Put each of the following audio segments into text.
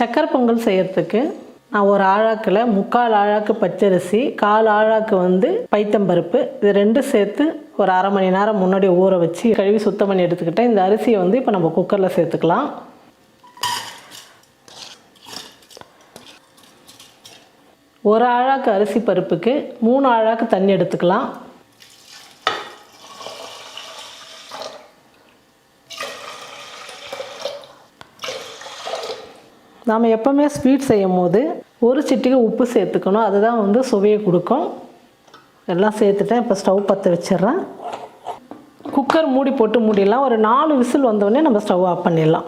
சக்கரை பொங்கல் செய்கிறதுக்கு நான் ஒரு ஆழாக்கில் முக்கால் ஆழாக்கு பச்சரிசி கால் ஆழாக்கு வந்து பைத்தம்பருப்பு இது ரெண்டும் சேர்த்து ஒரு அரை மணி நேரம் முன்னாடி ஊற வச்சு கழுவி சுத்தம் பண்ணி எடுத்துக்கிட்டேன். இந்த அரிசியை வந்து இப்போ நம்ம குக்கரில் சேர்த்துக்கலாம். ஒரு ஆழாக்கு அரிசி பருப்புக்கு மூணு ஆழாக்கு தண்ணி எடுத்துக்கலாம். நாம் எப்போவுமே ஸ்வீட் செய்யும் போது ஒரு சிட்டிக்கு உப்பு சேர்த்துக்கணும். அதுதான் வந்து சுவையை கொடுக்கும். எல்லாம் சேர்த்துட்டேன். இப்போ ஸ்டவ் பற்ற வச்சிடுறேன். குக்கர் மூடி போட்டு மூடிடலாம். ஒரு நாலு விசில் வந்தோடனே நம்ம ஸ்டவ் ஆஃப் பண்ணிடலாம்.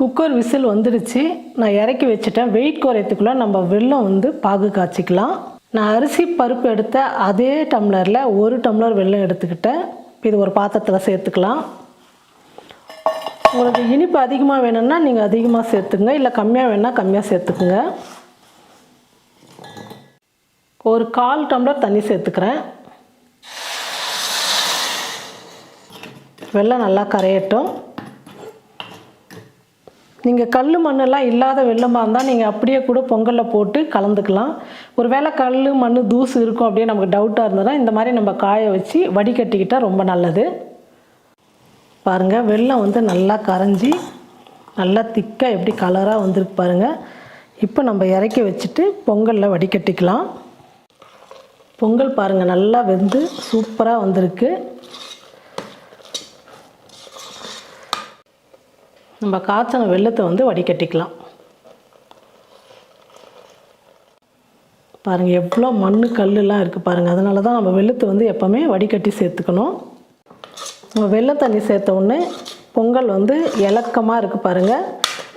குக்கர் விசில் வந்துடுச்சு. நான் இறக்கி வச்சுட்டேன். வெயிட் குறையத்துக்குள்ளே நம்ம வெள்ளம் வந்து பாகு காய்ச்சிக்கலாம். நான் அரிசி பருப்பு எடுத்த அதே டம்ளரில் ஒரு டம்ளர் வெல்லம் எடுத்துக்கிட்டேன். இது ஒரு பாத்திரத்தில் சேர்த்துக்கலாம். உங்களுக்கு இனிப்பு அதிகமாக வேணும்னா நீங்கள் அதிகமாக சேர்த்துங்க இல்லை கம்மியாக வேணால் கம்மியாக சேர்த்துக்குங்க. ஒரு கால் டம்ளர் தண்ணி சேர்த்துக்கிறேன். வெள்ளம் நல்லா கரையட்டும். நீங்கள் கல் மண்ணெல்லாம் இல்லாத வெள்ளமாக இருந்தால் நீங்கள் அப்படியே கூட பொங்கலில் போட்டு கலந்துக்கலாம். ஒரு வேளை கல் மண் தூசு இருக்கும் அப்படியே நமக்கு டவுட்டாக இருந்ததுன்னா இந்த மாதிரி நம்ம காய வச்சு வடிகட்டிக்கிட்டால் ரொம்ப நல்லது. பாருங்கள் வெள்ளம் வந்து நல்லா கரைஞ்சி நல்லா திக்காக எப்படி கலராக வந்திருக்கு பாருங்கள் இப்போ நம்ம இறக்கி வச்சுட்டு பொங்கலில் வடிகட்டிக்கலாம். பொங்கல் பாருங்கள் நல்லா வெந்து சூப்பராக வந்திருக்கு. நம்ம காய்ச்சின வெள்ளத்தை வந்து வடிகட்டிக்கலாம். பாருங்கள் எவ்வளோ மண் கல்லுலாம் இருக்குது பாருங்கள் அதனால தான் நம்ம வெள்ளத்தை வந்து எப்போவுமே வடிகட்டி சேர்த்துக்கணும். வெள்ளை தண்ணி சேர்த்த உடனே பொங்கல் வந்து இலக்கமாக இருக்குது பாருங்கள்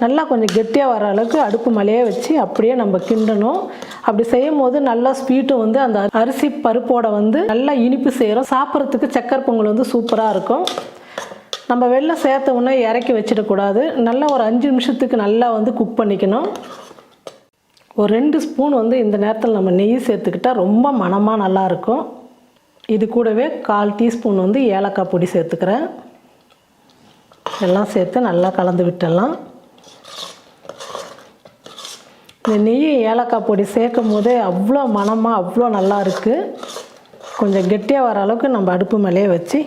நல்லா கொஞ்சம் கெட்டியாக வர அளவுக்கு அடுப்பு மலையே வச்சு அப்படியே நம்ம கிண்டணும். அப்படி செய்யும் போது நல்லா ஸ்வீட்டும் வந்து அந்த அரிசி பருப்போட வந்து நல்லா இனிப்பு செய்கிறோம் சாப்பிட்றதுக்கு சக்கரை பொங்கல் வந்து சூப்பராக இருக்கும். நம்ம வெள்ளை சேர்த்த உடனே இறக்கி வச்சிடக்கூடாது நல்லா ஒரு அஞ்சு நிமிஷத்துக்கு நல்லா வந்து குக் பண்ணிக்கணும். ஒரு ரெண்டு ஸ்பூன் வந்து இந்த நேரத்தில் நம்ம நெய் சேர்த்துக்கிட்டால் ரொம்ப மணமாக நல்லாயிருக்கும் இது கூடவே கால் டீஸ்பூன் வந்து ஏலக்காய் பொடி சேர்த்துக்கிறேன். எல்லாம் சேர்த்து நல்லா கலந்து விட்டுடலாம். இந்த நெய் ஏலக்காய் பொடி சேர்க்கும் போதே அவ்வளோ மனமாக அவ்வளோ நல்லா இருக்குது கொஞ்சம் கெட்டியாக வர அளவுக்கு நம்ம அடுப்பு மேலேயே வச்சு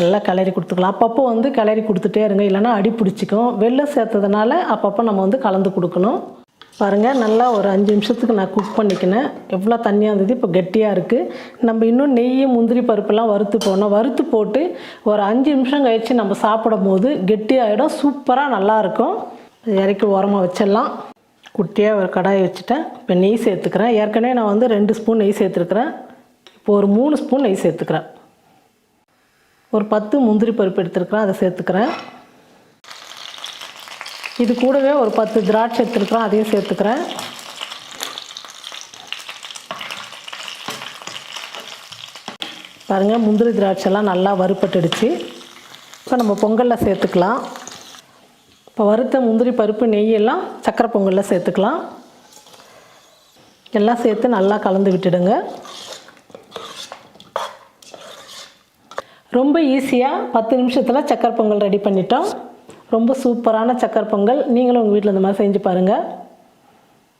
நல்லா கிளறி கொடுத்துக்கலாம். அப்பப்போ வந்து கிளறி கொடுத்துட்டே இருங்க இல்லைன்னா அடி பிடிச்சிக்கும். வெள்ளம் சேர்த்ததுனால அப்பப்போ நம்ம வந்து கலந்து கொடுக்கணும். பாருங்கள் நல்லா ஒரு அஞ்சு நிமிஷத்துக்கு நான் குக் பண்ணிக்கினேன். எவ்வளோ தண்ணியாக இருந்தது இப்போ கெட்டியாக இருக்குது நம்ம இன்னும் நெய் முந்திரி பருப்பெல்லாம் வறுத்து போடணும். வறுத்து போட்டு ஒரு அஞ்சு நிமிஷம் கழித்து நம்ம சாப்பிடும் போது கெட்டியாகிடும் சூப்பராக நல்லாயிருக்கும் இறக்கி உரமாக வச்சிடலாம். குட்டியாக ஒரு கடாயை வச்சுட்டேன். இப்போ நெய் சேர்த்துக்கிறேன். ஏற்கனவே நான் வந்து ரெண்டு ஸ்பூன் நெய் சேர்த்துருக்குறேன். இப்போ ஒரு மூணு ஸ்பூன் நெய் சேர்த்துக்கிறேன். ஒரு பத்து முந்திரி பருப்பு எடுத்துருக்குறேன். அதை சேர்த்துக்கிறேன். இது கூடவே ஒரு பத்து திராட்சை எடுத்துருக்குறோம் அதையும் சேர்த்துக்கிறேன். பாருங்கள் முந்திரி திராட்சைலாம் நல்லா வறுப்பட்டுடுச்சு இப்போ நம்ம பொங்கலில் சேர்த்துக்கலாம். இப்போ வறுத்த முந்திரி பருப்பு நெய்யெல்லாம் சக்கரை பொங்கலில் சேர்த்துக்கலாம். எல்லாம் சேர்த்து நல்லா கலந்து விட்டுடுங்க. ரொம்ப ஈஸியாக பத்து நிமிஷத்தில் சக்கரை பொங்கல் ரெடி பண்ணிட்டோம். ரொம்ப சூப்பரான சக்கரை பொங்கல். நீங்களும் உங்கள் வீட்டில் இந்த மாதிரி செஞ்சு பாருங்கள்